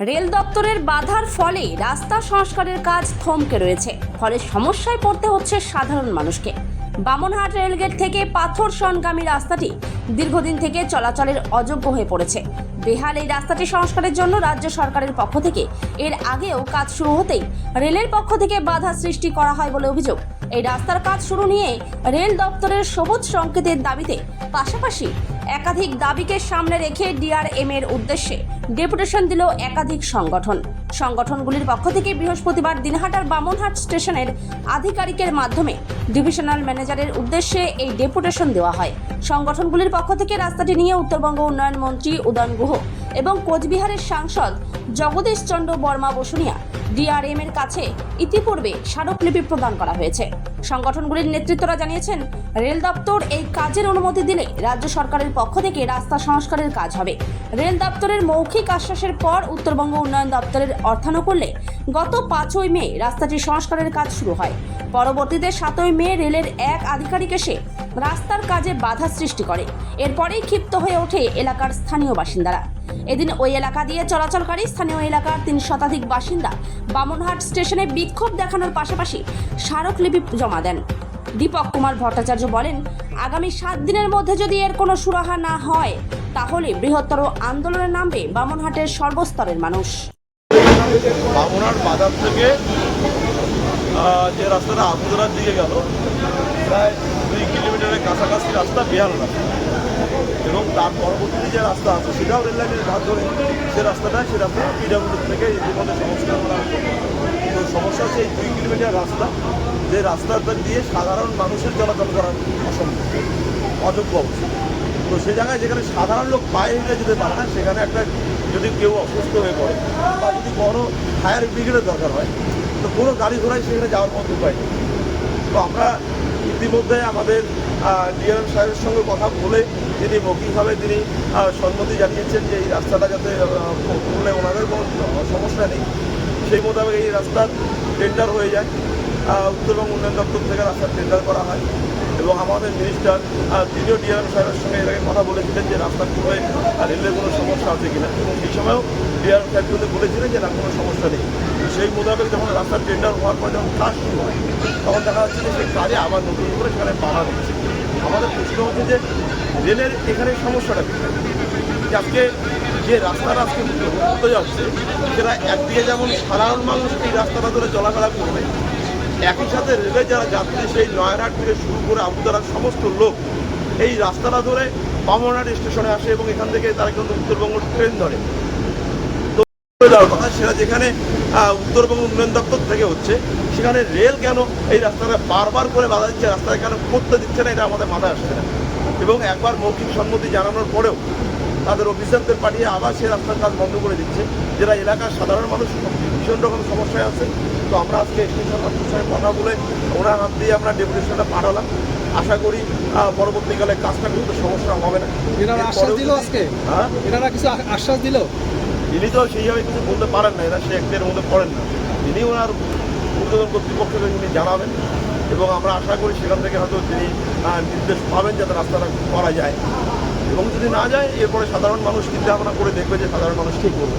Rail দপ্তরের বাধার ফলে রাস্তা সংস্কারের কাজ থমকে রয়েছে। ফলে সমস্যায় পড়তে হচ্ছে সাধারণ মানুষকে। বামনহাট রেলগেট থেকে পাথর সনগামী রাস্তাটি দীর্ঘদিন থেকে চলাচলের অযোগ্য হয়ে পড়েছে। বেহাল এই রাস্তাটি সংস্কারের জন্য রাজ্য সরকারের পক্ষ থেকে এর আগেও কাজ শুরু হতেই রেলের পক্ষ থেকে বাধা সৃষ্টি করা হয় বলে অভিযোগ। এই রাস্তার কাজ শুরু নিয়ে রেল দপ্তরের সবুজ সংকেতের দাবিতে পাশাপাশি একাধিক দাবিকে সামনে রেখে ডিআরএম এর উদ্দেশ্যে ডেপুটেশন দিল একাধিক সংগঠন। সংগঠনগুলির পক্ষ থেকে বৃহস্পতিবার দিনহাটার বামনহাট স্টেশনের আধিকারিকের মাধ্যমে ডিভিশনাল ম্যানেজারের উদ্দেশ্যে এই ডেপুটেশন দেওয়া হয়। সংগঠনগুলির পক্ষ থেকে রাস্তাটি নিয়ে উত্তরবঙ্গ উন্নয়ন মন্ত্রী উদয়ন গুহ এবং কোচবিহারের সাংসদ জগদীশ চন্দ্র বর্মা বসুনিয়া ডিআরএম এর কাছে ইতিপূর্বে স্মারকলিপি প্রদান করা হয়েছে। সংগঠনগুলির নেতৃত্বরা জানিয়েছেন, রেল দপ্তর এই কাজের অনুমতি দিলে রাজ্য সরকারের পক্ষ থেকে রাস্তা সংস্কারের কাজ হবে। রেল দপ্তরের মৌখিক আশ্বাসের পর উত্তরবঙ্গ উন্নয়ন দপ্তরের অর্থানুকূল্যে গত পাঁচই মে রাস্তাটি সংস্কারের কাজ শুরু হয়। পরবর্তীতে সাতই মে রেলের এক আধিকারিক এসে রাস্তার কাজে বাধা সৃষ্টি করে। এরপরেই ক্ষিপ্ত হয়ে ওঠে এলাকার স্থানীয় বাসিন্দারা। এদিন ওই এলাকা দিয়ে চলাচলকারী স্থানীয় এলাকার তিন শতাধিক বাসিন্দা বামনহাট স্টেশনে বিক্ষোভ দেখানোর পাশাপাশি স্মারকলিপি জমা দেন। দীপক কুমার ভট্টাচার্য বলেন, আগামী সাত দিনের মধ্যে যদি এর কোনো সুরাহা না হয়, তাহলে বৃহত্তর আন্দোলনে নামবে বামনহাটের সর্বস্তরের মানুষ। বামুনার বাজার থেকে যে রাস্তাটা আবুদরার দিকে গেল, প্রায় দুই কিলোমিটারের কাছাকাছি রাস্তা বেহাল রাস্তা। এবং তার পরবর্তীতে যে রাস্তা আছে, সেটাও রেল লাইনের ধার সে রাস্তাটা, সে রাস্তা পিডাব্লিউ থেকে ইতিমধ্যে সংস্কার করা তো সমস্যা হচ্ছে এই দুই কিলোমিটার রাস্তা, যে রাস্তাটা দিয়ে সাধারণ মানুষের চলাচল করা অসম্ভব, অযোগ্য অবস্থা। তো সে জায়গায় যেখানে সাধারণ লোক পায়ে হেঁটে যেতে পারে না, সেখানে একটা যদি কেউ অসুস্থ হয়ে পড়ে বা যদি বড় ফায়ার ব্রিগেডের দরকার হয় তো কোনো গাড়ি ঘোড়ায় সেখানে যাওয়ার মতো উপায় নেই। তো আমরা ইতিমধ্যে আমাদের ডিআরএম সাহেবের সঙ্গে কথা বলে তিনি মৌখিকভাবে তিনি সম্মতি জানিয়েছেন যে এই রাস্তাটা যাতে করলে ওনাদের কোনো সমস্যা নেই। সেই মোতাবেক এই রাস্তার টেন্ডার হয়ে যায়। উত্তরবঙ্গ উন্নয়ন দপ্তর থেকে রাস্তার টেন্ডার করা হয় এবং আমাদের মিনিস্টার তিনিও ডিআরএম সাহেবের সঙ্গে এর আগে কথা বলেছিলেন যে রাস্তার খুবই রেলের কোনো সমস্যা আছে কিনা। এবং সেই সময়ও ডিআরএম সাহেব কিন্তু বলেছিলেন যে না, কোনো সমস্যা নেই। সেই মোতাবেক যখন রাস্তার টেন্ডার হওয়ার পর যখন কাজ শুরু হয়, তখন দেখা যাচ্ছে যে সেই কাজে আবার নতুন করে সেখানে বাধা দিচ্ছে। আমাদের প্রশ্ন হচ্ছে যে রেলের এখানে সমস্যাটা আজকে যে রাস্তাটা আজকে হতে যাচ্ছে, সেটা একদিকে যেমন সাধারণ মানুষ এই রাস্তাটা ধরে চলাফেরা করবে, একই সাথে রেলের যারা যাত্রী সেই নয়নাট থেকে শুরু করে আবুদারার সমস্ত লোক এই রাস্তাটা ধরে বামনাট স্টেশনে আসে এবং এখান থেকে তারা কিন্তু উত্তরবঙ্গ ট্রেন ধরে। তো দেওয়ার কথা সেটা যেখানে উত্তরবঙ্গ উন্নয়ন দপ্তর থেকে হচ্ছে সেখানে রেল কেন এই রাস্তাটা বারবার করে বাধা দিচ্ছে রাস্তাটা কেন করতে দিচ্ছে না এটা আমাদের মাথায় আসছে না। এবং একবার মৌখিক সম্মতি জানানোর পরেও তাদের অফিসারদের পাঠিয়ে আবার সেই রাস্তার কাজ বন্ধ করে দিচ্ছে যেটা এলাকার সাধারণ মানুষ ভীষণ রকম সমস্যায় আছে। তো আমরা আজকে স্টেশন মাস্টার সঙ্গে কথা বলে ওনার হাত দিয়ে আমরা ডেপুটেশনটা পাঠালাম। আশা করি পরবর্তীকালে কাজটা কিন্তু সমস্যা হবে না। এনারা আশ্বাস দিল আজকে? হ্যাঁ? এনারা কিছু আশ্বাস দিল? তিনি তো সেইভাবে কিছু বলতে পারেন না, এরা সে একদের মধ্যে পড়েন না। তিনি ওনার উদ্বোধন কর্তৃপক্ষকে তিনি জানাবেন এবং আমরা আশা করি সেখান থেকে হয়তো তিনি নির্দেশ পাবেন যাতে রাস্তাটা করা যায়। এবং যদি না যায়, এরপরে সাধারণ মানুষ চিন্তা ভাবনা করে দেখবে যে সাধারণ মানুষ ঠিক করবে